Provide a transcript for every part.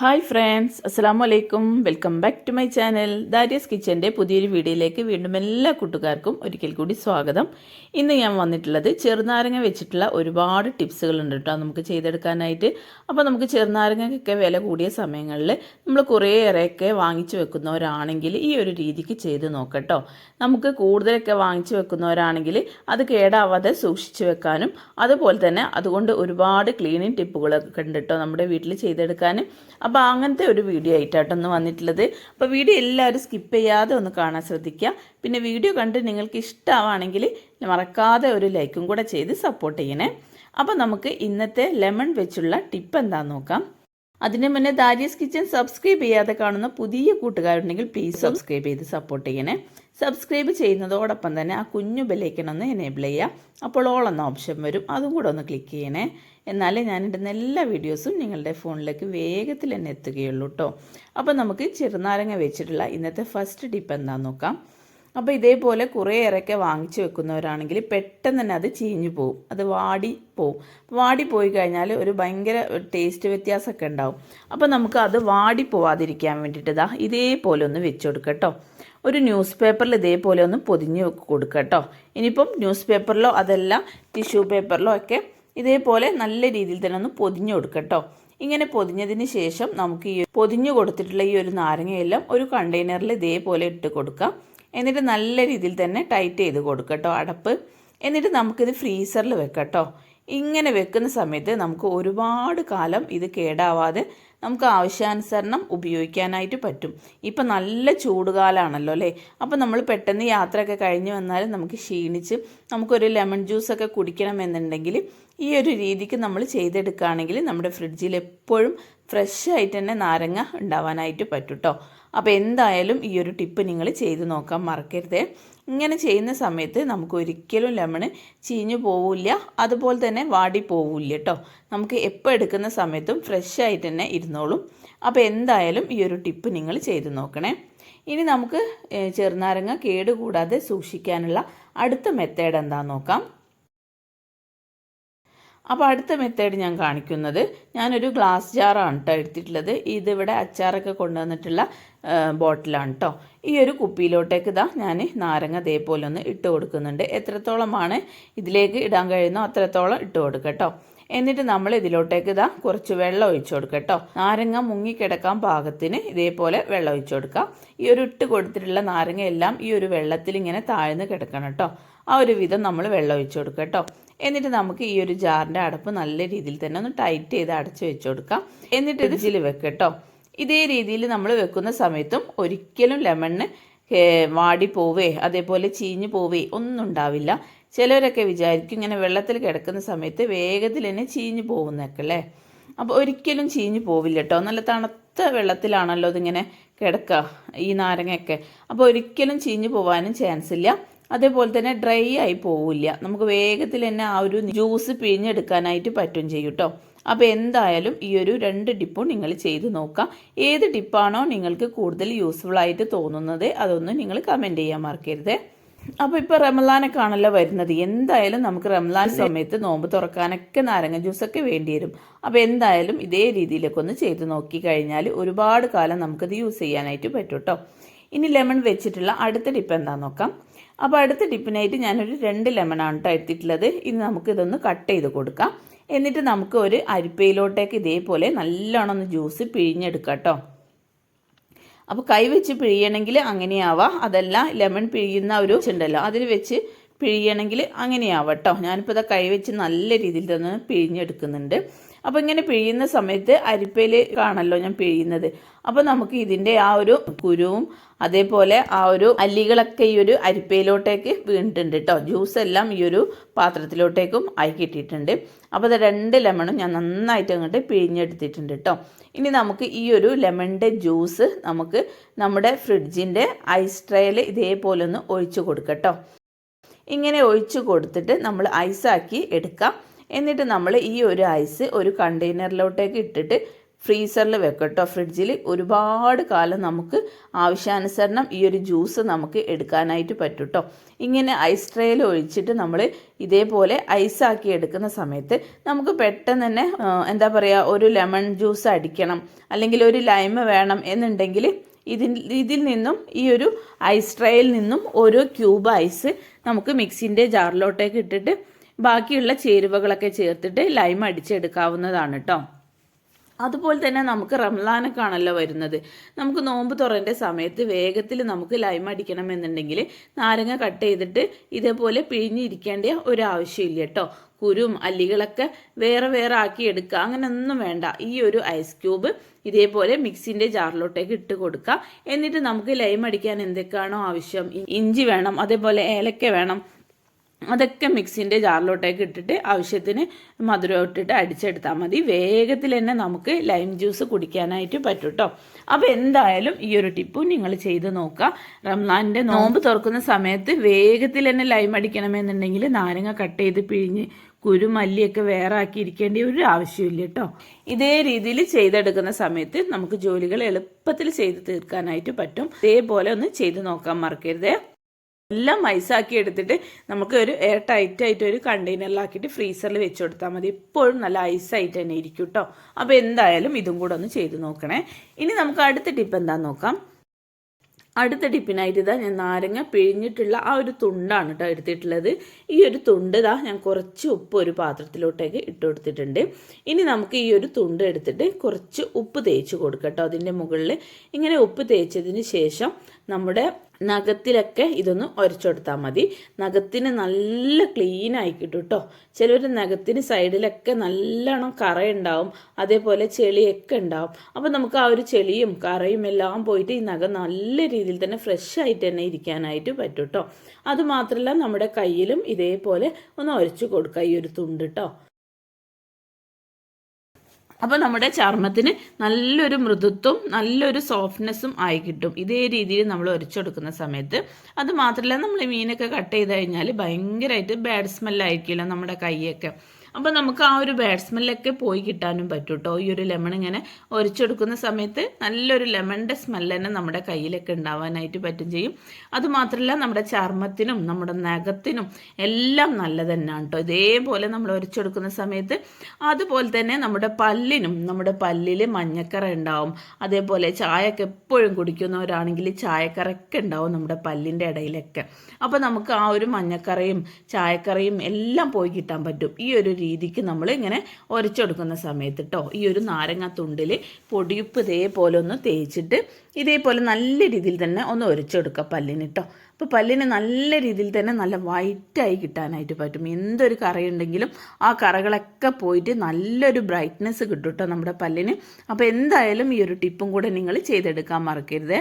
Hi friends അസ്സാം വലൈക്കും welcome back to my channel. Darius കിച്ചന്റെ പുതിയൊരു വീഡിയോയിലേക്ക് വീണ്ടും എല്ലാ കൂട്ടുകാർക്കും ഒരിക്കൽ കൂടി സ്വാഗതം. ഇന്ന് ഞാൻ വന്നിട്ടുള്ളത് ചെറുനാരങ്ങ വെച്ചിട്ടുള്ള ഒരുപാട് ടിപ്സുകളുണ്ട് കേട്ടോ നമുക്ക് ചെയ്തെടുക്കാനായിട്ട്. അപ്പോൾ നമുക്ക് ചെറുനാരങ്ങയ്ക്കൊക്കെ വില കൂടിയ സമയങ്ങളിൽ നമ്മൾ കുറേയേറെയൊക്കെ വാങ്ങിച്ചു വെക്കുന്നവരാണെങ്കിൽ ഈ ഒരു രീതിക്ക് ചെയ്ത് നോക്കട്ടോ. നമുക്ക് കൂടുതലൊക്കെ വാങ്ങിച്ചു വെക്കുന്നവരാണെങ്കിൽ അത് കേടാവാതെ സൂക്ഷിച്ചു വെക്കാനും അതുപോലെ തന്നെ അതുകൊണ്ട് ഒരുപാട് ക്ലീനിങ് ടിപ്പുകളൊക്കെ ഉണ്ട് കേട്ടോ നമ്മുടെ വീട്ടിൽ ചെയ്തെടുക്കാനും. അപ്പോൾ അങ്ങനത്തെ ഒരു വീഡിയോ ആയിട്ടാട്ടോ ഒന്ന് വന്നിട്ടുള്ളത്. അപ്പോൾ വീഡിയോ എല്ലാവരും സ്കിപ്പ് ചെയ്യാതെ ഒന്ന് കാണാൻ ശ്രദ്ധിക്കുക. പിന്നെ വീഡിയോ കണ്ട് നിങ്ങൾക്ക് ഇഷ്ടമാണെങ്കിൽ മറക്കാതെ ഒരു ലൈക്കും കൂടെ ചെയ്ത് സപ്പോർട്ട് ചെയ്യണേ. അപ്പോൾ നമുക്ക് ഇന്നത്തെ ലെമൺ വെച്ചുള്ള ടിപ്പ് എന്താണെന്ന് നോക്കാം. അതിന് മുന്നേ ദാരിയസ് കിച്ചൻ സബ്സ്ക്രൈബ് ചെയ്യാതെ കാണുന്ന പുതിയ കൂട്ടുകാരുണ്ടെങ്കിൽ പ്ലീസ് സബ്സ്ക്രൈബ് ചെയ്ത് സപ്പോർട്ട് ചെയ്യണേ. സബ്സ്ക്രൈബ് ചെയ്യുന്നതോടൊപ്പം തന്നെ ആ കുഞ്ഞു ബെല്ലൈക്കൺ ഒന്ന് എനേബിൾ ചെയ്യുക. അപ്പോൾ ഓൾ എന്ന ഓപ്ഷൻ വരും. അതും കൂടെ ഒന്ന് ക്ലിക്ക് ചെയ്യണേ. എന്നാലേ ഇടുന്ന എല്ലാ വീഡിയോസും നിങ്ങളുടെ ഫോണിലേക്ക് വേഗത്തിൽ തന്നെ എത്തുകയുള്ളൂ കേട്ടോ അപ്പോൾ നമുക്ക് ചെറുനാരങ്ങ വെച്ചിട്ടുള്ള ഇന്നത്തെ ഫസ്റ്റ് ടിപ്പ് എന്താണെന്ന് നോക്കാം. അപ്പോൾ ഇതേപോലെ കുറേയേറെയൊക്കെ വാങ്ങിച്ചു വെക്കുന്നവരാണെങ്കിൽ പെട്ടെന്ന് തന്നെ അത് ചീഞ്ഞു പോവും. അത് വാടി പോവും. വാടി പോയി കഴിഞ്ഞാൽ ഒരു ഭയങ്കര ടേസ്റ്റ് വ്യത്യാസമൊക്കെ ഉണ്ടാവും. അപ്പോൾ നമുക്ക് അത് വാടി പോവാതിരിക്കാൻ വേണ്ടിയിട്ട് ഇതാ ഇതേപോലെ ഒന്ന് വെച്ച് കൊടുക്കട്ടോ ഒരു ന്യൂസ് പേപ്പറിൽ ഇതേപോലെ ഒന്ന് പൊതിഞ്ഞ് കൊടുക്കുക കേട്ടോ. ഇനിയിപ്പം ന്യൂസ് പേപ്പറിലോ അതല്ല ടിഷ്യൂ പേപ്പറിലോ ഒക്കെ ഇതേപോലെ നല്ല രീതിയിൽ തന്നെ ഒന്ന് പൊതിഞ്ഞു കൊടുക്കട്ടോ ഇങ്ങനെ പൊതിഞ്ഞതിന് ശേഷം നമുക്ക് ഈ പൊതിഞ്ഞു കൊടുത്തിട്ടുള്ള ഈ ഒരു നാരങ്ങയെല്ലാം ഒരു കണ്ടെയ്നറിൽ ഇതേപോലെ ഇട്ട് കൊടുക്കാം. എന്നിട്ട് നല്ല രീതിയിൽ തന്നെ ടൈറ്റ് ചെയ്ത് കൊടുക്കട്ടോ അടപ്പ്. എന്നിട്ട് നമുക്കിത് ഫ്രീസറിൽ വെക്കട്ടോ ഇങ്ങനെ വെക്കുന്ന സമയത്ത് നമുക്ക് ഒരുപാട് കാലം ഇത് കേടാവാതെ നമുക്ക് ആവശ്യാനുസരണം ഉപയോഗിക്കാനായിട്ട് പറ്റും. ഇപ്പം നല്ല ചൂടുകാലമാണല്ലോ അല്ലേ? അപ്പോൾ നമ്മൾ പെട്ടെന്ന് യാത്രയൊക്കെ കഴിഞ്ഞ് വന്നാൽ നമുക്ക് ക്ഷീണിച്ച് നമുക്കൊരു ലെമൺ ജ്യൂസൊക്കെ കുടിക്കണമെന്നുണ്ടെങ്കിൽ ഈ ഒരു രീതിക്ക് നമ്മൾ ചെയ്തെടുക്കുകയാണെങ്കിൽ നമ്മുടെ ഫ്രിഡ്ജിൽ എപ്പോഴും ഫ്രഷ് ആയിട്ട് തന്നെ നാരങ്ങ ഉണ്ടാവാനായിട്ട് പറ്റും കേട്ടോ അപ്പോൾ എന്തായാലും ഈ ഒരു ടിപ്പ് നിങ്ങൾ ചെയ്ത് നോക്കാൻ മറക്കരുത്. ഇങ്ങനെ ചെയ്യുന്ന സമയത്ത് നമുക്ക് ഒരിക്കലും ലെമണ് ചീഞ്ഞു പോവില്ല. അതുപോലെ തന്നെ വാടി പോവില്ല കേട്ടോ നമുക്ക് എപ്പോൾ എടുക്കുന്ന സമയത്തും ഫ്രഷ് ആയിട്ട് തന്നെ ഇരുന്നോളും. അപ്പോൾ എന്തായാലും ഈ ഒരു ടിപ്പ് നിങ്ങൾ ചെയ്ത് നോക്കണേ. ഇനി നമുക്ക് ചെറുനാരങ്ങ കേടുകൂടാതെ സൂക്ഷിക്കാനുള്ള അടുത്ത മെത്തേഡ് എന്താണെന്ന് നോക്കാം. അപ്പോൾ അടുത്ത മെത്തേഡ് ഞാൻ കാണിക്കുന്നത്. ഞാനൊരു ഗ്ലാസ് ജാറാണ് കേട്ടോ എടുത്തിട്ടുള്ളത്. ഇതിവിടെ അച്ചാറൊക്കെ കൊണ്ടുവന്നിട്ടുള്ള ബോട്ടിലാണ് കേട്ടോ ഈ ഒരു കുപ്പിയിലോട്ടേക്ക് ഇതാ ഞാൻ നാരങ്ങ ഇതേപോലെ ഒന്ന് ഇട്ട് കൊടുക്കുന്നുണ്ട്. എത്രത്തോളമാണ് ഇതിലേക്ക് ഇടാൻ കഴിയുന്നോ അത്രത്തോളം ഇട്ട് കൊടുക്കുക കേട്ടോ എന്നിട്ട് നമ്മൾ ഇതിലോട്ടേക്ക് ഇതാ കുറച്ച് വെള്ളം ഒഴിച്ചു കൊടുക്കുക കേട്ടോ നാരങ്ങ മുങ്ങിക്കിടക്കാൻ പാകത്തിന് ഇതേപോലെ വെള്ളം ഒഴിച്ചു കൊടുക്കുക ഈ ഒരു ഇട്ട് കൊടുത്തിട്ടുള്ള നാരങ്ങ എല്ലാം ഈ ഒരു വെള്ളത്തിൽ ഇങ്ങനെ താഴ്ന്ന് കിടക്കണം കേട്ടോ ആ ഒരു വിധം നമ്മൾ വെള്ളം ഒഴിച്ചു കൊടുക്കുക കേട്ടോ എന്നിട്ട് നമുക്ക് ഈ ഒരു ജാറിന്റെ അടപ്പ് നല്ല രീതിയിൽ തന്നെ ഒന്ന് ടൈറ്റ് ചെയ്ത് അടച്ചു വെച്ച് കൊടുക്കാം. എന്നിട്ട് ഇതിൽ വെക്കട്ടോ ഇതേ രീതിയിൽ നമ്മൾ വെക്കുന്ന സമയത്തും ഒരിക്കലും ലെമണ് വാടി പോവേ അതേപോലെ ചീഞ്ഞു പോവേ ഒന്നും ഉണ്ടാവില്ല. ചിലവരൊക്കെ വിചാരിക്കും ഇങ്ങനെ വെള്ളത്തിൽ കിടക്കുന്ന സമയത്ത് വേഗത്തിൽ തന്നെ ചീഞ്ഞു പോകുന്നൊക്കെ അല്ലേ? അപ്പോൾ ഒരിക്കലും ചീഞ്ഞു പോവില്ല കേട്ടോ. നല്ല തണുത്ത വെള്ളത്തിലാണല്ലോ ഇതിങ്ങനെ കിടക്കുക ഈ നാരങ്ങയൊക്കെ. അപ്പോൾ ഒരിക്കലും ചീഞ്ഞു പോകാനും ചാൻസ് ഇല്ല. അതേപോലെ തന്നെ ഡ്രൈ ആയി പോവില്ല. നമുക്ക് വേഗത്തിൽ തന്നെ ആ ഒരു ജ്യൂസ് പിഴിഞ്ഞെടുക്കാനായിട്ട് പറ്റും ചെയ്യും കേട്ടോ അപ്പോൾ എന്തായാലും ഈ ഒരു രണ്ട് ടിപ്പും നിങ്ങൾ ചെയ്ത് നോക്കാം ഏത് ടിപ്പാണോ നിങ്ങൾക്ക് കൂടുതൽ യൂസ്ഫുൾ ആയിട്ട് തോന്നുന്നത് അതൊന്ന് നിങ്ങൾ കമന്റ് ചെയ്യാൻ മറക്കരുത്. അപ്പോൾ ഇപ്പോൾ റമലാനൊക്കെ ആണല്ലോ വരുന്നത്. എന്തായാലും നമുക്ക് റമലാൻ സമയത്ത് നോമ്പ് തുറക്കാനൊക്കെ നാരങ്ങ ജ്യൂസൊക്കെ വേണ്ടി വരും. അപ്പോൾ എന്തായാലും ഇതേ രീതിയിലൊക്കെ ഒന്ന് ചെയ്ത് നോക്കി കഴിഞ്ഞാൽ ഒരുപാട് കാലം നമുക്കത് യൂസ് ചെയ്യാനായിട്ട് പറ്റും കേട്ടോ ഇനി ലെമൺ വെച്ചിട്ടുള്ള അടുത്ത ടിപ്പ് എന്താണെന്ന് നോക്കാം. അപ്പോൾ അടുത്ത ടിപ്പിനായിട്ട് ഞാനൊരു രണ്ട് ലെമൺ ആണ് കേട്ടോ എടുത്തിട്ടുള്ളത്. ഇനി നമുക്ക് ഇതൊന്ന് കട്ട് ചെയ്ത് കൊടുക്കാം. എന്നിട്ട് നമുക്ക് ഒരു അരിപ്പയിലോട്ടേക്ക് ഇതേപോലെ നല്ലോണം ഒന്ന് ജ്യൂസ് പിഴിഞ്ഞെടുക്കാം കേട്ടോ അപ്പോൾ കൈ വെച്ച് പിഴിയണമെങ്കിൽ അങ്ങനെയാവാം. അതല്ല ലെമൺ പിഴിയുന്ന ഒരു ഉണ്ടല്ലോ അതിൽ വെച്ച് പിഴിയണമെങ്കിൽ അങ്ങനെയാവാം കേട്ടോ ഞാനിപ്പോൾ ഇതാ കൈ വെച്ച് നല്ല രീതിയിൽ തന്നെ പിഴിഞ്ഞെടുക്കുന്നുണ്ട്. അപ്പോൾ ഇങ്ങനെ പിഴിയുന്ന സമയത്ത് അരിപ്പയിൽ കാണല്ലോ ഞാൻ പിഴിയുന്നത്. അപ്പോൾ നമുക്ക് ഇതിന്റെ ആ ഒരു കുരുവും അതേപോലെ ആ ഒരു അല്ലികളൊക്കെ ഈ ഒരു അരിപ്പയിലോട്ടേക്ക് വീണിട്ടുണ്ട് കേട്ടോ ജ്യൂസ് എല്ലാം ഈ ഒരു പാത്രത്തിലോട്ടേക്കും ആയി കിട്ടിയിട്ടുണ്ട്. അപ്പോൾ അത് രണ്ട് ലെമണും ഞാൻ നന്നായിട്ട് അങ്ങോട്ട് പിഴിഞ്ഞെടുത്തിട്ടുണ്ട് കേട്ടോ ഇനി നമുക്ക് ഈ ഒരു ലെമണിന്റെ ജ്യൂസ് നമുക്ക് നമ്മുടെ ഫ്രിഡ്ജിന്റെ ഐസ് ട്രേയിൽ ഇതേപോലെ ഒന്ന് ഒഴിച്ചു കൊടുക്കട്ടോ ഇങ്ങനെ ഒഴിച്ചു കൊടുത്തിട്ട് നമ്മൾ ഐസാക്കി എടുക്കാം. എന്നിട്ട് നമ്മൾ ഈ ഒരു ഐസ് ഒരു കണ്ടെയ്നറിലോട്ടേക്ക് ഇട്ടിട്ട് ഫ്രീസറിൽ വെക്കും കേട്ടോ ഫ്രിഡ്ജിൽ ഒരുപാട് കാലം നമുക്ക് ആവശ്യാനുസരണം ഈ ഒരു ജ്യൂസ് നമുക്ക് എടുക്കാനായിട്ട് പറ്റും കേട്ടോ ഇങ്ങനെ ഐസ് ട്രേയിൽ ഒഴിച്ചിട്ട് നമ്മൾ ഇതേപോലെ ഐസാക്കി എടുക്കുന്ന സമയത്ത് നമുക്ക് പെട്ടെന്ന് തന്നെ എന്താ പറയുക ഒരു ലെമൺ ജ്യൂസ് അടിക്കണം. അല്ലെങ്കിൽ ഒരു ലൈമ് വേണം എന്നുണ്ടെങ്കിൽ ഇതിൽ ഇതിൽ നിന്നും ഈ ഒരു ഐസ് ട്രേയിൽ നിന്നും ഓരോ ക്യൂബ് ഐസ് നമുക്ക് മിക്സിന്റെ ജാറിലോട്ടേക്ക് ഇട്ടിട്ട് ബാക്കിയുള്ള ചേരുവകളൊക്കെ ചേർത്തിട്ട് ലൈം അടിച്ചെടുക്കാവുന്നതാണ് കേട്ടോ അതുപോലെ തന്നെ നമുക്ക് റംലാനൊക്കെ ആണല്ലോ വരുന്നത്. നമുക്ക് നോമ്പ് തുറന്റെ സമയത്ത് വേഗത്തിൽ നമുക്ക് ലൈം അടിക്കണമെന്നുണ്ടെങ്കിൽ നാരങ്ങ കട്ട് ചെയ്തിട്ട് ഇതേപോലെ പിഴിഞ്ഞിരിക്കേണ്ട ഒരു ആവശ്യമില്ല കേട്ടോ. കുരും അല്ലികളൊക്കെ വേറെ വേറെ ആക്കി എടുക്കുക. അങ്ങനെയൊന്നും വേണ്ട. ഈ ഒരു ഐസ് ക്യൂബ് ഇതേപോലെ മിക്സിന്റെ ജാറിലോട്ടേക്ക് ഇട്ട് കൊടുക്കുക. എന്നിട്ട് നമുക്ക് ലൈം അടിക്കാൻ എന്തൊക്കെയാണോ ആവശ്യം? ഇഞ്ചി വേണം അതേപോലെ ഏലക്ക വേണം അതൊക്കെ മിക്സിന്റെ ജാറിലോട്ടേക്ക് ഇട്ടിട്ട് ആവശ്യത്തിന് മധുരം ഇട്ടിട്ട് അടിച്ചെടുത്താൽ മതി. വേഗത്തിൽ തന്നെ നമുക്ക് ലൈം ജ്യൂസ് കുടിക്കാനായിട്ട് പറ്റും കേട്ടോ അപ്പോൾ എന്തായാലും ഈ ഒരു ടിപ്പ് നിങ്ങൾ ചെയ്ത് നോക്കുക റംലാന്റെ നോമ്പ് തുറക്കുന്ന സമയത്ത് വേഗത്തിൽ തന്നെ ലൈം അടിക്കണമെന്നുണ്ടെങ്കിൽ നാരങ്ങ കട്ട് ചെയ്ത് പിഴിഞ്ഞ് കുരുമല്ലിയൊക്കെ വേറെ ആക്കിയിരിക്കേണ്ട ഒരു ആവശ്യമില്ല കേട്ടോ ഇതേ രീതിയിൽ ചെയ്തെടുക്കുന്ന സമയത്ത് നമുക്ക് ജോലികൾ എളുപ്പത്തിൽ ചെയ്ത് തീർക്കാനായിട്ട് പറ്റും. ഇതേപോലെ ഒന്ന് ചെയ്ത് നോക്കാൻ മറക്കരുതേ. എല്ലാം ഐസാക്കി എടുത്തിട്ട് നമുക്ക് ഒരു എയർ ടൈറ്റ് ആയിട്ട് ഒരു കണ്ടെയ്നറിലാക്കിയിട്ട് ഫ്രീസറിൽ വെച്ച് കൊടുത്താൽ മതി. എപ്പോഴും നല്ല ഐസായിട്ട് തന്നെ ഇരിക്കും കേട്ടോ അപ്പോൾ എന്തായാലും ഇതും കൂടെ ഒന്ന് ചെയ്ത് നോക്കണേ. ഇനി നമുക്ക് അടുത്ത ടിപ്പ് എന്താണെന്ന് നോക്കാം. അടുത്ത ടിപ്പിനായിട്ട് ഇതാ ഞാൻ നാരങ്ങ പിഴിഞ്ഞിട്ടുള്ള ആ ഒരു തുണ്ടാണ് കേട്ടോ എടുത്തിട്ടുള്ളത്. ഈ ഒരു തുണ്ട് ഇതാ ഞാൻ കുറച്ച് ഉപ്പ് ഒരു പാത്രത്തിലോട്ടേക്ക് ഇട്ട് കൊടുത്തിട്ടുണ്ട്. ഇനി നമുക്ക് ഈ ഒരു തുണ്ട് എടുത്തിട്ട് കുറച്ച് ഉപ്പ് തേച്ച് കൊടുക്കാം കേട്ടോ അതിന്റെ മുകളിൽ ഇങ്ങനെ ഉപ്പ് തേച്ചതിന് ശേഷം നമ്മുടെ നഖത്തിലൊക്കെ ഇതൊന്ന് ഉരച്ചെടുത്താൽ മതി. നഖത്തിന് നല്ല ക്ലീൻ ആയി കിട്ടും കേട്ടോ ചിലർ നഖത്തിന് സൈഡിലൊക്കെ നല്ലോണം കറയുണ്ടാവും. അതേപോലെ ചെളിയൊക്കെ ഉണ്ടാവും. അപ്പോൾ നമുക്ക് ആ ഒരു ചെളിയും കറയും എല്ലാം പോയിട്ട് ഈ നഖം നല്ല രീതിയിൽ തന്നെ ഫ്രഷ് ആയിട്ട് തന്നെ ഇരിക്കാനായിട്ട് പറ്റും കേട്ടോ അതുമാത്രമല്ല നമ്മുടെ കയ്യിലും ഇതേപോലെ ഒന്ന് ഉരച്ചു കൊടുക്കുക ഈ ഒരു തുണ്ട് കേട്ടോ അപ്പോൾ നമ്മുടെ ചർമ്മത്തിന് നല്ലൊരു മൃദുത്വം നല്ലൊരു സോഫ്റ്റ്നെസ്സും ആയി കിട്ടും. ഇതേ രീതിയിൽ നമ്മൾ ഒരച്ചെടുക്കുന്ന സമയത്ത്. അത് മാത്രമല്ല നമ്മൾ മീനൊക്കെ കട്ട് ചെയ്ത് കഴിഞ്ഞാൽ ഭയങ്കരമായിട്ട് ബാഡ് സ്മെല്ലായിരിക്കില്ല നമ്മുടെ കൈയൊക്കെ. അപ്പോൾ നമുക്ക് ആ ഒരു ബാഡ് സ്മെല്ലൊക്കെ പോയി കിട്ടാനും പറ്റും കേട്ടോ ഈ ഒരു ലെമൺ ഇങ്ങനെ ഒരച്ചെടുക്കുന്ന സമയത്ത് നല്ലൊരു ലെമണിന്റെ സ്മെല്ല് തന്നെ നമ്മുടെ കയ്യിലൊക്കെ ഉണ്ടാവാനായിട്ട് പറ്റും ചെയ്യും. അതുമാത്രമല്ല നമ്മുടെ ചർമ്മത്തിനും നമ്മുടെ നഖത്തിനും എല്ലാം നല്ലത് തന്നെയാണ് കേട്ടോ ഇതേപോലെ നമ്മൾ ഒരച്ചെടുക്കുന്ന സമയത്ത് അതുപോലെ തന്നെ നമ്മുടെ പല്ലിനും നമ്മുടെ പല്ലിൽ മഞ്ഞക്കറ ഉണ്ടാവും. അതേപോലെ ചായയൊക്കെ എപ്പോഴും കുടിക്കുന്നവരാണെങ്കിൽ ചായക്കറയൊക്കെ ഉണ്ടാവും നമ്മുടെ പല്ലിന്റെ ഇടയിലൊക്കെ. അപ്പോൾ നമുക്ക് ആ ഒരു മഞ്ഞക്കറയും ചായക്കറയും എല്ലാം പോയി കിട്ടാൻ പറ്റും. ഈ ഒരു രീതിക്ക് നമ്മൾ ഇങ്ങനെ ഉരച്ചെടുക്കുന്ന സമയത്ത് കേട്ടോ ഈ ഒരു നാരങ്ങ തുണ്ടിൽ പൊടിയുപ്പ് ഇതേപോലെ ഒന്ന് തേച്ചിട്ട് ഇതേപോലെ നല്ല രീതിയിൽ തന്നെ ഒന്ന് ഉരച്ചെടുക്കുക പല്ലിന് കേട്ടോ അപ്പോൾ പല്ലിന് നല്ല രീതിയിൽ തന്നെ നല്ല വൈറ്റായി കിട്ടാനായിട്ട് പറ്റും. എന്തൊരു കറയുണ്ടെങ്കിലും ആ കറകളൊക്കെ പോയിട്ട് നല്ലൊരു ബ്രൈറ്റ്നെസ് കിട്ടും കേട്ടോ നമ്മുടെ പല്ലിന്. അപ്പോൾ എന്തായാലും ഈ ഒരു ടിപ്പും കൂടെ നിങ്ങൾ ചെയ്തെടുക്കാൻ മറക്കരുത്.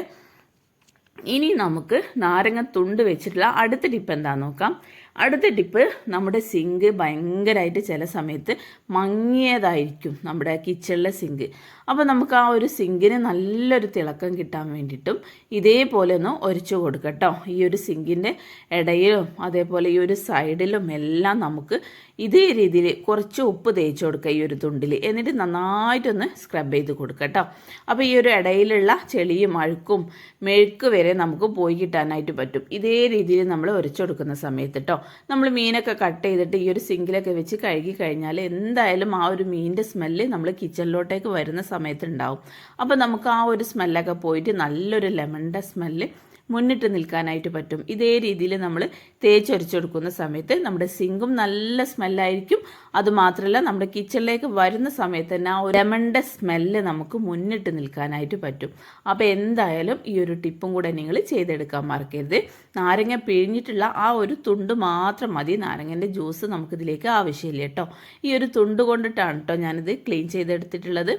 ഇനി നമുക്ക് നാരങ്ങ തുണ്ട് വെച്ചിട്ടുള്ള അടുത്ത ടിപ്പ് എന്താണെന്ന് നോക്കാം. അടുത്ത ടിപ്പ് നമ്മുടെ സിങ്ക് ഭയങ്കരമായിട്ട് ചില സമയത്ത് മങ്ങിയതായിരിക്കും നമ്മുടെ കിച്ചണിലെ സിങ്ക് അപ്പോൾ നമുക്ക് ആ ഒരു സിങ്കിന് നല്ലൊരു തിളക്കം കിട്ടാൻ വേണ്ടിയിട്ടും ഇതേപോലെ ഒന്ന് ഒരച്ചു കൊടുക്കട്ടോ. ഈ ഒരു സിങ്കിന്റെ ഇടയിലും അതേപോലെ ഈ ഒരു സൈഡിലും എല്ലാം നമുക്ക് ഇതേ രീതിയിൽ കുറച്ച് ഉപ്പ് തേച്ച് കൊടുക്കുക ഈ ഒരു തുണ്ടിൽ. എന്നിട്ട് നന്നായിട്ടൊന്ന് സ്ക്രബ് ചെയ്ത് കൊടുക്കട്ടോ. അപ്പോൾ ഈ ഒരു ഇടയിലുള്ള ചെളിയും അഴുക്കും മെഴുക്ക് വരെ നമുക്ക് പോയി കിട്ടാനായിട്ട് പറ്റും. ഇതേ രീതിയിൽ നമ്മൾ ഉരച്ചെടുക്കുന്ന സമയത്ത് കേട്ടോ നമ്മൾ മീനൊക്കെ കട്ട് ചെയ്തിട്ട് ഈ ഒരു സിങ്കിലൊക്കെ വെച്ച് കഴുകി കഴിഞ്ഞാൽ എന്തായാലും ആ ഒരു മീനിന്റെ സ്മെല്ല് നമ്മൾ കിച്ചണിലോട്ടേക്ക് വരുന്ന ഉണ്ടാവും അപ്പോൾ നമുക്ക് ആ ഒരു സ്മെല്ലൊക്കെ പോയിട്ട് നല്ലൊരു ലെമണിന്റെ സ്മെല്ല് മുന്നിട്ട് നിൽക്കാനായിട്ട് പറ്റും. ഇതേ രീതിയിൽ നമ്മൾ തേച്ചൊരച്ചെടുക്കുന്ന സമയത്ത് നമ്മുടെ സിങ്കും നല്ല സ്മെല്ലായിരിക്കും. അതുമാത്രമല്ല നമ്മുടെ കിച്ചണിലേക്ക് വരുന്ന സമയത്ത് തന്നെ ആ ലെമണിന്റെ സ്മെല്ല് നമുക്ക് മുന്നിട്ട് നിൽക്കാനായിട്ട് പറ്റും. അപ്പോൾ എന്തായാലും ഈ ഒരു ടിപ്പും കൂടെ നിങ്ങൾ ചെയ്തെടുക്കാൻ മറക്കരുത്. നാരങ്ങ പിഴിഞ്ഞിട്ടുള്ള ആ ഒരു തുണ്ട് മാത്രം മതി. നാരങ്ങന്റെ ജ്യൂസ് നമുക്കിതിലേക്ക് ആവശ്യമില്ല കേട്ടോ. ഈ ഒരു തുണ്ട് കൊണ്ടിട്ടാണ് കേട്ടോ ഞാനിത് ക്ലീൻ ചെയ്തെടുത്തിട്ടുള്ളത്.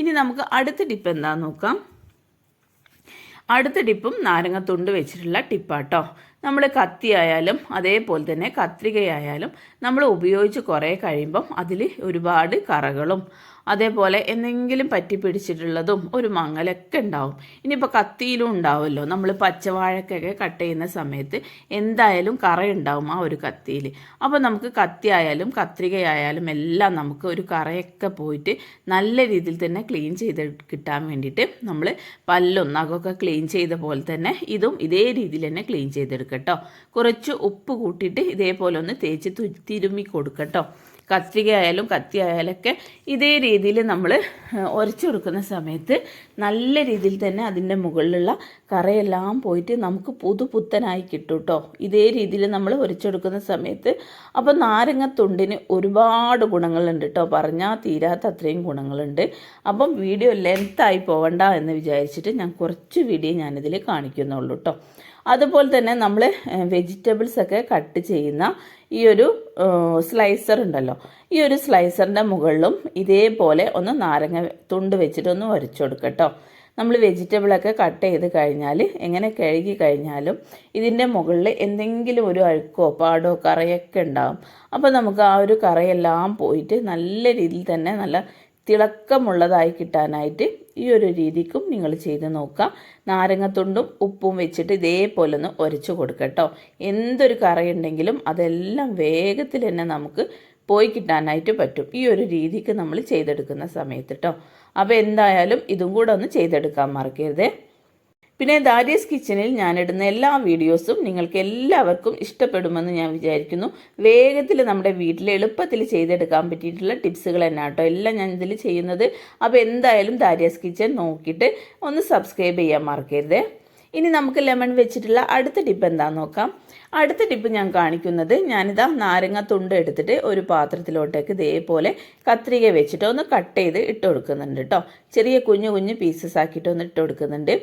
ഇനി നമുക്ക് അടുത്ത ടിപ്പ് എന്താണെന്ന് നോക്കാം. അടുത്ത ടിപ്പും നാരങ്ങത്തുണ്ട് വെച്ചിട്ടുള്ള ടിപ്പാട്ടോ. നമ്മൾ കത്തിയായാലും അതേപോലെ തന്നെ കത്രികയായാലും നമ്മൾ ഉപയോഗിച്ച് കുറേ കഴിയുമ്പം അതിൽ ഒരുപാട് കറകളും അതേപോലെ എന്തെങ്കിലും പറ്റി പിടിച്ചിട്ടുള്ളതും ഒരു മങ്ങലൊക്കെ ഉണ്ടാവും. ഇനിയിപ്പോൾ കത്തിയിലും ഉണ്ടാവുമല്ലോ. നമ്മൾ പച്ചവാഴക്കൊക്കെ കട്ട് ചെയ്യുന്ന സമയത്ത് എന്തായാലും കറയുണ്ടാവും ആ ഒരു കത്തിയിൽ. അപ്പോൾ നമുക്ക് കത്തിയായാലും കത്രികയായാലും എല്ലാം നമുക്ക് ഒരു കറയൊക്കെ പോയിട്ട് നല്ല രീതിയിൽ തന്നെ ക്ലീൻ ചെയ്ത് കിട്ടാൻ വേണ്ടിയിട്ട് നമ്മൾ പല്ലും നഖമൊക്കെ ക്ലീൻ ചെയ്ത പോലെ തന്നെ ഇതും ഇതേ രീതിയിൽ തന്നെ ക്ലീൻ ചെയ്തെടുക്കട്ടോ കുറച്ച് ഉപ്പ് കൂട്ടിയിട്ട് ഇതേപോലെ ഒന്ന് തേച്ച് തിരുമ്മി കൊടുക്കട്ടോ കത്രിക ആയാലും കത്തി ആയാലൊക്കെ ഇതേ രീതിയിൽ നമ്മൾ ഉരച്ചെടുക്കുന്ന സമയത്ത് നല്ല രീതിയിൽ തന്നെ അതിന്റെ മുകളിലുള്ള കറയെല്ലാം പോയിട്ട് നമുക്ക് പുതുപുത്തനായി കിട്ടും കേട്ടോ. ഇതേ രീതിയിൽ നമ്മൾ ഉരച്ചെടുക്കുന്ന സമയത്ത് അപ്പോൾ നാരങ്ങത്തുണ്ടിന് ഒരുപാട് ഗുണങ്ങളുണ്ട് കേട്ടോ. പറഞ്ഞാൽ തീരാത്ത അത്രയും ഗുണങ്ങളുണ്ട്. അപ്പം വീഡിയോ ലെങ്ത്തായി പോവണ്ട എന്ന് വിചാരിച്ചിട്ട് ഞാൻ കുറച്ച് വീഡിയോ ഞാനിതിൽ കാണിക്കുന്നുള്ളൂ കേട്ടോ. അതുപോലെ തന്നെ നമ്മൾ വെജിറ്റബിൾസ് ഒക്കെ കട്ട് ചെയ്യുന്ന ഈ ഒരു സ്ലൈസർ ഉണ്ടല്ലോ. ഈ ഒരു സ്ലൈസറിന്റെ മുകളിലും ഇതേപോലെ ഒന്ന് നാരങ്ങ തുണ്ട് വെച്ചിട്ട് ഒന്ന് വരച്ചു കൊടുക്കട്ടോ നമ്മൾ വെജിറ്റബിളൊക്കെ കട്ട് ചെയ്ത് കഴിഞ്ഞാൽ എങ്ങനെ കഴുകി കഴിഞ്ഞാലും ഇതിന്റെ മുകളിൽ എന്തെങ്കിലും ഒരു അഴുക്കോ പാടോ കറയൊക്കെ ഉണ്ടാകും അപ്പോൾ നമുക്ക് ആ ഒരു കറയെല്ലാം പോയിട്ട് നല്ല രീതിയിൽ തന്നെ നല്ല തിളക്കമുള്ളതായി കിട്ടാനായിട്ട് ഈ ഒരു രീതിക്കും നിങ്ങൾ ചെയ്ത് നോക്കുക നാരങ്ങത്തുണ്ടും ഉപ്പും വെച്ചിട്ട് ഇതേപോലെ ഒന്ന് ഉരച്ചു കൊടുക്കട്ടോ എന്തൊരു കറിയുണ്ടെങ്കിലും അതെല്ലാം വേഗത്തിൽ തന്നെ നമുക്ക് പോയി കിട്ടാനായിട്ട് പറ്റും. ഈ ഒരു രീതിക്ക് നമ്മൾ ചെയ്തെടുക്കുന്ന സമയത്ത് കേട്ടോ അപ്പോൾ എന്തായാലും ഇതും കൂടെ ഒന്ന് ചെയ്തെടുക്കാൻ മറക്കരുതേ. പിന്നെ ദാരിയസ് കിച്ചണിൽ ഞാനിടുന്ന എല്ലാ വീഡിയോസും നിങ്ങൾക്ക് എല്ലാവർക്കും ഇഷ്ടപ്പെടുമെന്ന് ഞാൻ വിചാരിക്കുന്നു. വേഗത്തിൽ നമ്മുടെ വീട്ടിൽ എളുപ്പത്തിൽ ചെയ്തെടുക്കാൻ പറ്റിയിട്ടുള്ള ടിപ്സുകൾ തന്നെ കേട്ടോ എല്ലാം ഞാൻ ഇതിൽ ചെയ്യുന്നത്. അപ്പോൾ എന്തായാലും ദാരിയസ് കിച്ചൺ നോക്കിയിട്ട് ഒന്ന് സബ്സ്ക്രൈബ് ചെയ്യാൻ മറക്കരുത്. ഇനി നമുക്ക് ലെമൺ വെച്ചിട്ടുള്ള അടുത്ത ടിപ്പ് എന്താണെന്ന് നോക്കാം. അടുത്ത ടിപ്പ് ഞാൻ കാണിക്കുന്നത് ഞാനിതാ നാരങ്ങ തുണ്ട് എടുത്തിട്ട് ഒരു പാത്രത്തിലോട്ടേക്ക് ഇതേപോലെ കത്രിക വെച്ചിട്ട് ഒന്ന് കട്ട് ചെയ്ത് ഇട്ട് കൊടുക്കുന്നുണ്ട് കേട്ടോ. ചെറിയ കുഞ്ഞു കുഞ്ഞു പീസസ് ആക്കിയിട്ട് ഒന്ന് ഇട്ട് കൊടുക്കുന്നുണ്ട്.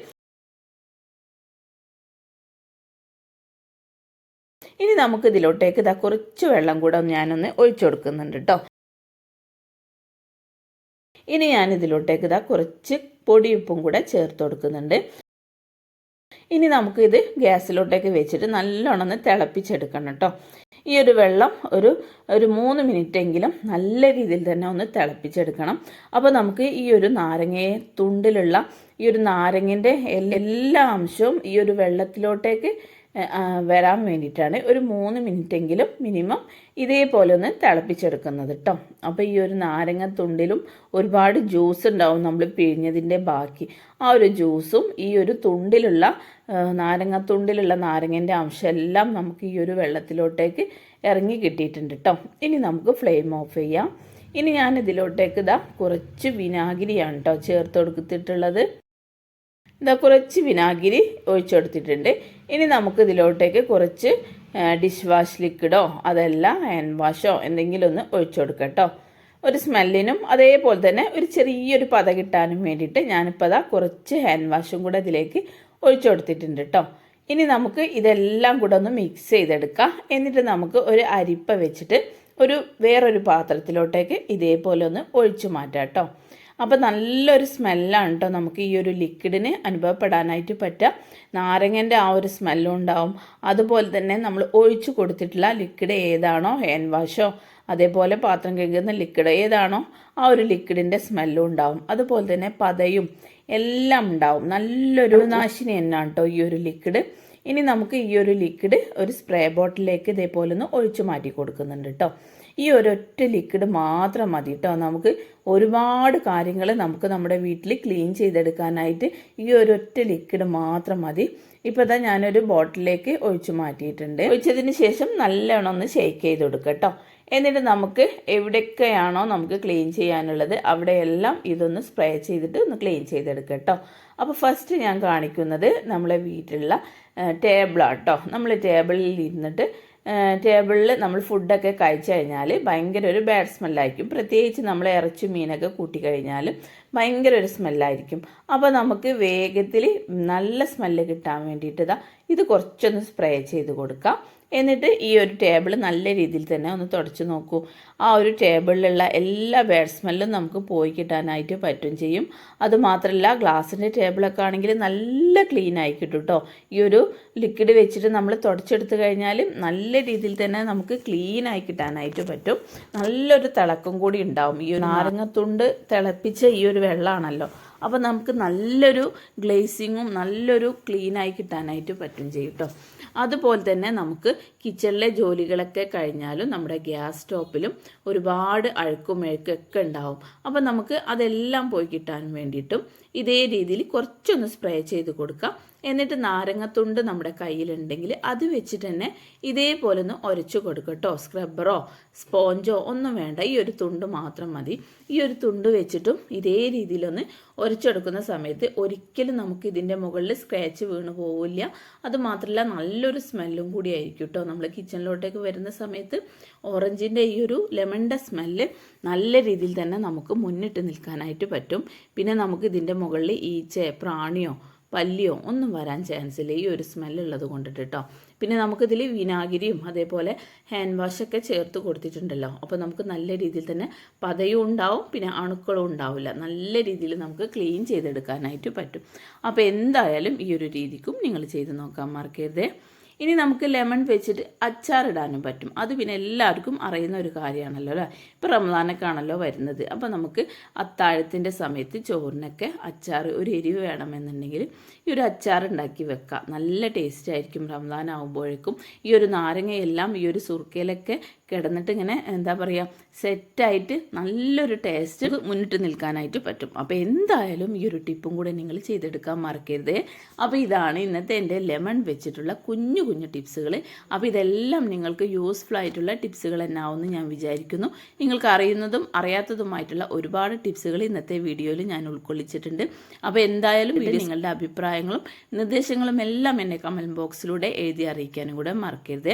ഇനി നമുക്ക് ഇതിലോട്ടേക്ക് ഇതാ കുറച്ച് വെള്ളം കൂടെ ഞാനൊന്ന് ഒഴിച്ചു കൊടുക്കുന്നുണ്ട് കേട്ടോ ഇനി ഞാൻ ഇതിലോട്ടേക്ക് ഇതാ കുറച്ച് പൊടിയുപ്പും കൂടെ ചേർത്ത് കൊടുക്കുന്നുണ്ട്. ഇനി നമുക്ക് ഇത് ഗ്യാസിലോട്ടേക്ക് വെച്ചിട്ട് നല്ലോണം തിളപ്പിച്ചെടുക്കണം കേട്ടോ ഈ ഒരു വെള്ളം ഒരു ഒരു മൂന്ന് മിനിറ്റ് എങ്കിലും നല്ല രീതിയിൽ തന്നെ ഒന്ന് തിളപ്പിച്ചെടുക്കണം. അപ്പോൾ നമുക്ക് ഈ ഒരു നാരങ്ങയെ തുണ്ടിലുള്ള ഈ ഒരു നാരങ്ങന്റെ എല്ലാ അംശവും ഈ ഒരു വെള്ളത്തിലോട്ടേക്ക് വരാൻ വേണ്ടിയിട്ടാണ് ഒരു മൂന്ന് മിനിറ്റെങ്കിലും മിനിമം ഇതേപോലെ ഒന്ന് തിളപ്പിച്ചെടുക്കുന്നത് കേട്ടോ അപ്പോൾ ഈ ഒരു നാരങ്ങ തുണ്ടിലും ഒരുപാട് ജ്യൂസ് ഉണ്ടാവും നമ്മൾ പിഴിഞ്ഞതിന്റെ ബാക്കി. ആ ഒരു ജ്യൂസും ഈ ഒരു തുണ്ടിലുള്ള നാരങ്ങ തുണ്ടിലുള്ള നാരങ്ങന്റെ അംശം എല്ലാം നമുക്ക് ഈ ഒരു വെള്ളത്തിലോട്ടേക്ക് ഇറങ്ങി കിട്ടിയിട്ടുണ്ട് കേട്ടോ ഇനി നമുക്ക് ഫ്ലെയിം ഓഫ് ചെയ്യാം. ഇനി ഞാൻ ഇതിലോട്ടേക്ക് ഇതാ കുറച്ച് വിനാഗിരിയാണ് കേട്ടോ ചേർത്ത് കൊടുത്തിട്ടുള്ളത്. ഇതാ കുറച്ച് വിനാഗിരി ഒഴിച്ചെടുത്തിട്ടുണ്ട് ഇനി നമുക്ക് ഇതിലോട്ടേക്ക് കുറച്ച് ഡിഷ് വാഷ് ലിക്വിഡോ അതല്ല ഹാൻഡ് വാഷോ എന്തെങ്കിലും ഒന്ന് ഒഴിച്ചു കൊടുക്കട്ടോ ഒരു സ്മെല്ലിനും അതേപോലെ തന്നെ ഒരു ചെറിയൊരു പത കിട്ടാനും വേണ്ടിയിട്ട് ഞാനിപ്പോൾ അതാ കുറച്ച് ഹാൻഡ് വാഷും കൂടെ ഇതിലേക്ക് ഒഴിച്ചു കൊടുത്തിട്ടുണ്ട് കേട്ടോ ഇനി നമുക്ക് ഇതെല്ലാം കൂടെ ഒന്ന് മിക്സ് ചെയ്തെടുക്കാം. എന്നിട്ട് നമുക്ക് ഒരു അരിപ്പ വെച്ചിട്ട് ഒരു വേറൊരു പാത്രത്തിലോട്ടേക്ക് ഇതേപോലെ ഒന്ന് ഒഴിച്ചു മാറ്റാം കേട്ടോ അപ്പോൾ നല്ലൊരു സ്മെല്ലാണ് കേട്ടോ നമുക്ക് ഈ ഒരു ലിക്വിഡിന് അനുഭവപ്പെടാനായിട്ട് പറ്റുക നാരങ്ങന്റെ ആ ഒരു സ്മെല്ലും ഉണ്ടാവും. അതുപോലെ തന്നെ നമ്മൾ ഒഴിച്ചു കൊടുത്തിട്ടുള്ള ലിക്വിഡ് ഏതാണോ ഹാൻഡ് വാഷോ അതേപോലെ പാത്രം കഴുകുന്ന ലിക്വിഡ് ഏതാണോ ആ ഒരു ലിക്വിഡിന്റെ സ്മെല്ലും ഉണ്ടാവും. അതുപോലെ തന്നെ പതയും എല്ലാം ഉണ്ടാവും. നല്ലൊരു നാശിനി തന്നെയാണ് കേട്ടോ ഈ ഒരു ലിക്വിഡ്. ഇനി നമുക്ക് ഈ ഒരു ലിക്വിഡ് ഒരു സ്പ്രേ ബോട്ടിലേക്ക് ഇതേപോലെ ഒന്ന് ഒഴിച്ചു മാറ്റി കൊടുക്കുന്നുണ്ട് കേട്ടോ ഈ ഒരൊറ്റ ലിക്വിഡ് മാത്രം മതി കേട്ടോ നമുക്ക് ഒരുപാട് കാര്യങ്ങൾ നമുക്ക് നമ്മുടെ വീട്ടിൽ ക്ലീൻ ചെയ്തെടുക്കാനായിട്ട് ഈ ഒരൊറ്റ ലിക്വിഡ് മാത്രം മതി. ഇപ്പോൾ ഇതാ ഞാനൊരു ബോട്ടിലേക്ക് ഒഴിച്ചു മാറ്റിയിട്ടുണ്ട്. ഒഴിച്ചതിന് ശേഷം നല്ലോണം ഒന്ന് ഷേക്ക് ചെയ്ത് കൊടുക്കുക കേട്ടോ എന്നിട്ട് നമുക്ക് എവിടെയൊക്കെയാണോ നമുക്ക് ക്ലീൻ ചെയ്യാനുള്ളത് അവിടെയെല്ലാം ഇതൊന്ന് സ്പ്രേ ചെയ്തിട്ട് ഒന്ന് ക്ലീൻ ചെയ്തെടുക്കുക കേട്ടോ അപ്പോൾ ഫസ്റ്റ് ഞാൻ കാണിക്കുന്നത് നമ്മളെ വീട്ടിലുള്ള ടേബിളാണ് കേട്ടോ നമ്മൾ ടേബിളിൽ ഇരുന്നിട്ട് ടേബിളിൽ നമ്മൾ ഫുഡൊക്കെ കഴിച്ചു കഴിഞ്ഞാൽ ഭയങ്കര ഒരു ബാഡ് സ്മെല്ലായിരിക്കും പ്രത്യേകിച്ച് നമ്മൾ ഇറച്ചി മീനൊക്കെ കൂട്ടിക്കഴിഞ്ഞാൽ ഭയങ്കര ഒരു സ്മെല്ലായിരിക്കും അപ്പോൾ നമുക്ക് വേഗത്തിൽ നല്ല സ്മെല്ല് കിട്ടാൻ വേണ്ടിയിട്ട് ഇതാ ഇത് കുറച്ചൊന്ന് സ്പ്രേ ചെയ്ത് കൊടുക്കാം. എന്നിട്ട് ഈ ഒരു ടേബിൾ നല്ല രീതിയിൽ തന്നെ ഒന്ന് തുടച്ച് നോക്കൂ. ആ ഒരു ടേബിളിലുള്ള എല്ലാ ബാഡ് സ്മെല്ലും നമുക്ക് പോയി കിട്ടാനായിട്ട് പറ്റും ചെയ്യും. അതുമാത്രമല്ല ഗ്ലാസിന്റെ ടേബിളൊക്കെ ആണെങ്കിൽ നല്ല ക്ലീൻ ആയി കിട്ടും കേട്ടോ ഈ ഒരു ലിക്വിഡ് വെച്ചിട്ട് നമ്മൾ തുടച്ചെടുത്ത് കഴിഞ്ഞാൽ നല്ല രീതിയിൽ തന്നെ നമുക്ക് ക്ലീൻ ആയി കിട്ടാനായിട്ട് പറ്റും. നല്ലൊരു തിളക്കം കൂടി ഉണ്ടാവും. ഈ ഒരു നാരങ്ങത്തുണ്ട് തിളപ്പിച്ച ഈ ഒരു വെള്ളമാണല്ലോ അപ്പോൾ നമുക്ക് നല്ലൊരു ഗ്ലേസിങ്ങും നല്ലൊരു ക്ലീനായി കിട്ടാനായിട്ട് പറ്റും ചെയ്യും കേട്ടോ അതുപോലെ തന്നെ നമുക്ക് കിച്ചണിലെ ജോലികളൊക്കെ കഴിഞ്ഞാലും നമ്മുടെ ഗ്യാസ് സ്റ്റോപ്പിലും ഒരുപാട് അഴുക്കും മെഴുക്കൊക്കെ ഉണ്ടാവും. അപ്പോൾ നമുക്ക് അതെല്ലാം പോയി കിട്ടാൻ വേണ്ടിയിട്ടും ഇതേ രീതിയിൽ കുറച്ചൊന്ന് സ്പ്രേ ചെയ്ത് കൊടുക്കാം. എന്നിട്ട് നാരങ്ങത്തുണ്ട് നമ്മുടെ കയ്യിലുണ്ടെങ്കിൽ അത് വെച്ചിട്ട് തന്നെ ഇതേപോലെ ഒന്ന് ഉരച്ചു കൊടുക്കട്ടോ സ്ക്രബ്ബറോ സ്പോഞ്ചോ ഒന്നും വേണ്ട. ഈ ഒരു തുണ്ട് മാത്രം മതി. ഈ ഒരു തുണ്ട് വെച്ചിട്ടും ഇതേ രീതിയിലൊന്ന് ഉരച്ചെടുക്കുന്ന സമയത്ത് ഒരിക്കലും നമുക്ക് ഇതിന്റെ മുകളിൽ സ്ക്രാച്ച് വീണ് പോവില്ല. അത് മാത്രമല്ല നല്ലൊരു സ്മെല്ലും കൂടി ആയിരിക്കും കേട്ടോ നമ്മൾ കിച്ചണിലോട്ടേക്ക് വരുന്ന സമയത്ത് ഓറഞ്ചിന്റെ ഈ ഒരു ലെമണിന്റെ സ്മെല്ല് നല്ല രീതിയിൽ തന്നെ നമുക്ക് മുന്നിട്ട് നിൽക്കാനായിട്ട് പറ്റും. പിന്നെ നമുക്ക് ഇതിന്റെ മുകളിൽ ഈച്ച പ്രാണിയോ പല്ലിയോ ഒന്നും വരാൻ ചാൻസ് ഇല്ല. ഈ ഒരു സ്മെല്ലുള്ളത് കൊണ്ടിട്ട് കേട്ടോ പിന്നെ നമുക്കിതിൽ വിനാഗിരിയും അതേപോലെ ഹാൻഡ് വാഷൊക്കെ ചേർത്ത് കൊടുത്തിട്ടുണ്ടല്ലോ. അപ്പോൾ നമുക്ക് നല്ല രീതിയിൽ തന്നെ പതയും ഉണ്ടാവും പിന്നെ അണുക്കളും ഉണ്ടാവില്ല. നല്ല രീതിയിൽ നമുക്ക് ക്ലീൻ ചെയ്തെടുക്കാനായിട്ട് പറ്റും. അപ്പോൾ എന്തായാലും ഈ ഒരു രീതിക്കും നിങ്ങൾ ചെയ്ത് നോക്കാൻ മറക്കരുതേ. ഇനി നമുക്ക് ലെമൺ വെച്ചിട്ട് അച്ചാറിടാനും പറ്റും. അത് പിന്നെ എല്ലാവർക്കും അറിയുന്ന ഒരു കാര്യമാണല്ലോ അല്ലേ? ഇപ്പോൾ റംസാനൊക്കെ ആണല്ലോ വരുന്നത്. അപ്പോൾ നമുക്ക് അത്താഴത്തിന്റെ സമയത്ത് ചോറിനൊക്കെ അച്ചാർ ഒരു എരിവ് വേണമെന്നുണ്ടെങ്കിൽ ഈ ഒരു അച്ചാർ ഉണ്ടാക്കി വെക്കാം. നല്ല ടേസ്റ്റ് ആയിരിക്കും റംസാൻ ആകുമ്പോഴേക്കും ഈ ഒരു നാരങ്ങയെല്ലാം ഈ ഒരു സുർക്കയിലൊക്കെ കിടന്നിട്ട് ഇങ്ങനെ എന്താ പറയുക സെറ്റായിട്ട് നല്ലൊരു ടേസ്റ്റ് മുന്നിട്ട് നിൽക്കാനായിട്ട് പറ്റും. അപ്പോൾ എന്തായാലും ഈ ഒരു ടിപ്പും കൂടെ നിങ്ങൾ ചെയ്തെടുക്കാൻ മറക്കരുത്. അപ്പോൾ ഇതാണ് ഇന്നത്തെ എന്റെ ലെമൺ വെച്ചിട്ടുള്ള കുഞ്ഞു കുഞ്ഞു ടിപ്സുകൾ അപ്പോൾ ഇതെല്ലാം നിങ്ങൾക്ക് യൂസ്ഫുൾ ആയിട്ടുള്ള ടിപ്സുകൾ എന്നാവുമെന്ന് ഞാൻ വിചാരിക്കുന്നു. നിങ്ങൾക്ക് അറിയുന്നതും അറിയാത്തതുമായിട്ടുള്ള ഒരുപാട് ടിപ്സുകൾ ഇന്നത്തെ വീഡിയോയിൽ ഞാൻ ഉൾക്കൊള്ളിച്ചിട്ടുണ്ട്. അപ്പോൾ എന്തായാലും ഇത് നിങ്ങളുടെ അഭിപ്രായങ്ങളും നിർദ്ദേശങ്ങളും എല്ലാം എന്നെ കമന്റ് ബോക്സിലൂടെ എഴുതി അറിയിക്കാനും കൂടെ മറക്കരുത്.